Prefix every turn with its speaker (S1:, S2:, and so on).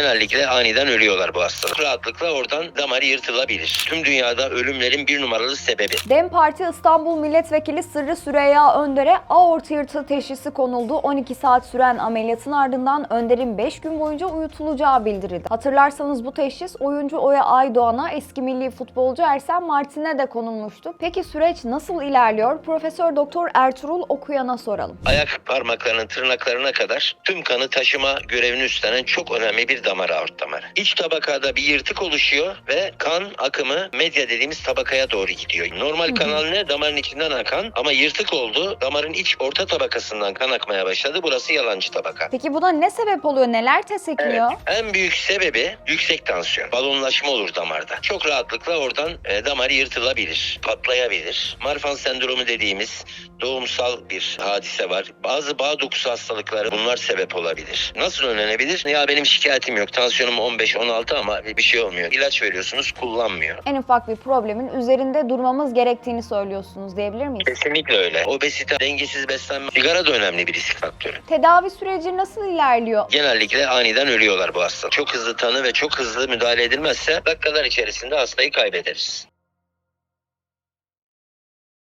S1: Genellikle aniden ölüyorlar bu hastalık. Rahatlıkla oradan damar yırtılabilir. Tüm dünyada ölümlerin bir numaralı sebebi.
S2: DEM Parti İstanbul Milletvekili Sırrı Süreyya Önder'e aort yırtığı teşhisi konuldu. 12 saat süren ameliyatın ardından Önder'in 5 gün boyunca uyutulacağı bildirildi. Hatırlarsanız bu teşhis oyuncu Oya Aydoğan'a eski milli futbolcu Ersen Martin'e de konulmuştu. Peki süreç nasıl ilerliyor? Profesör Doktor Ertuğrul Okuyan'a soralım.
S1: Ayak parmaklarının tırnaklarına kadar tüm kanı taşıma görevini üstlenen çok önemli bir damar aort damarı. İç tabakada bir yırtık oluşuyor ve kan akımı medya dediğimiz tabakaya doğru gidiyor. Normal kanal ne? Damarın içinden akan ama yırtık oldu. Damarın iç orta tabakasından kan akmaya başladı. Burası yalancı tabaka.
S2: Peki buna ne sebep oluyor? Neler tetikliyor?
S1: En büyük sebebi yüksek tansiyon. Balonlaşma olur damarda. Çok rahatlıkla oradan e, damar yırtılabilir, patlayabilir. Marfan sendromu dediğimiz doğumsal bir hadise var. Bazı bağ dokusu hastalıkları bunlar sebep olabilir. Nasıl önlenebilir? Ya benim şikayetim yok. Tansiyonum 15-16 ama bir şey olmuyor. İlaç veriyorsunuz kullanmıyor.
S2: En ufak bir problemin üzerinde durmamız gerektiğini söylüyorsunuz diyebilir miyiz?
S1: Kesinlikle öyle. Obezite, dengesiz beslenme, sigara da önemli bir risk faktörü.
S2: Tedavi süreci nasıl ilerliyor?
S1: Genellikle aniden ölüyorlar bu hasta. Çok hızlı tanı ve çok hızlı müdahale edilmezse dakikalar içerisinde hastayı kaybederiz.